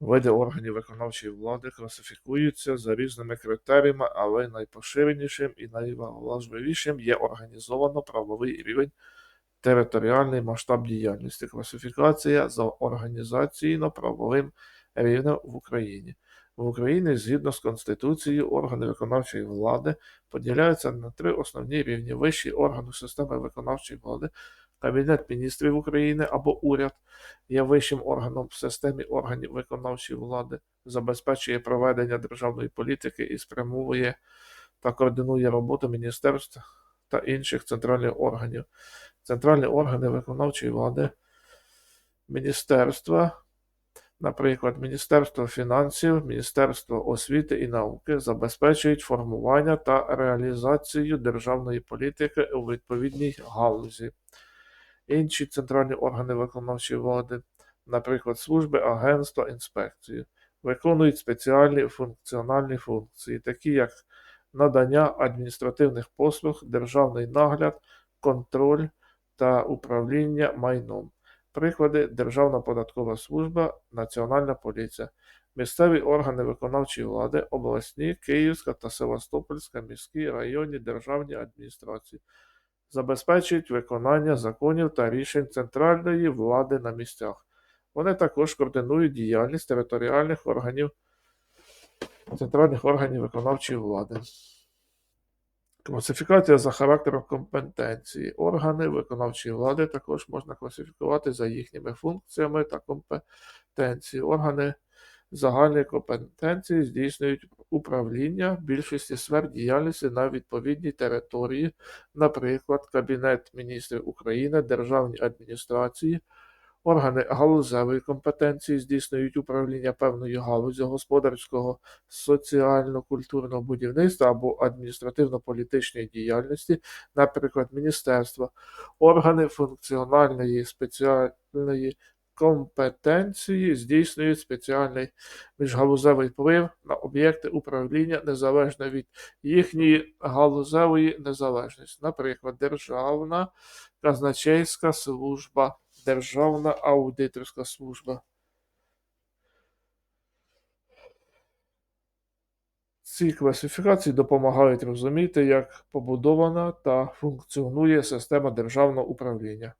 Види органів виконавчої влади класифікуються за різними критеріями, але найпоширенішим і найважливішим є організовано-правовий рівень, територіальний масштаб діяльності, класифікація за організаційно-правовим рівнем в Україні. В Україні згідно з Конституцією органи виконавчої влади поділяються на три основні рівні: вищий орган системи виконавчої влади, Кабінет міністрів України або уряд є вищим органом в системі органів виконавчої влади, забезпечує проведення державної політики і спрямовує та координує роботу міністерств та інших центральних органів. Центральні органи виконавчої влади, міністерства, наприклад, Міністерство фінансів, Міністерство освіти і науки забезпечують формування та реалізацію державної політики у відповідній галузі. Інші центральні органи виконавчої влади, наприклад, служби, агентства, інспекції, виконують спеціальні функціональні функції, такі як надання адміністративних послуг, державний нагляд, контроль та управління майном. Приклади Державна податкова служба, Національна поліція, місцеві органи виконавчої влади, обласні, Київська та Севастопольська міські районні державні адміністрації забезпечують виконання законів та рішень центральної влади на місцях. Вони також координують діяльність територіальних органів центральних органів виконавчої влади. Класифікація за характером компетенції. Органи виконавчої влади також можна класифікувати за їхніми функціями та компетенції. Органи загальної компетенції здійснюють управління більшості сфер діяльності на відповідній території, наприклад, Кабінет міністрів України, державні адміністрації, органи галузевої компетенції здійснюють управління певною галузю господарського, соціально-культурного будівництва або адміністративно-політичної діяльності, наприклад, міністерства, органи функціональної спеціальної компетенції здійснюють спеціальний міжгалузевий вплив на об'єкти управління незалежно від їхньої галузевої незалежності, наприклад, Державна казначейська служба, Державна аудиторська служба. Ці класифікації допомагають розуміти, як побудована та функціонує система державного управління.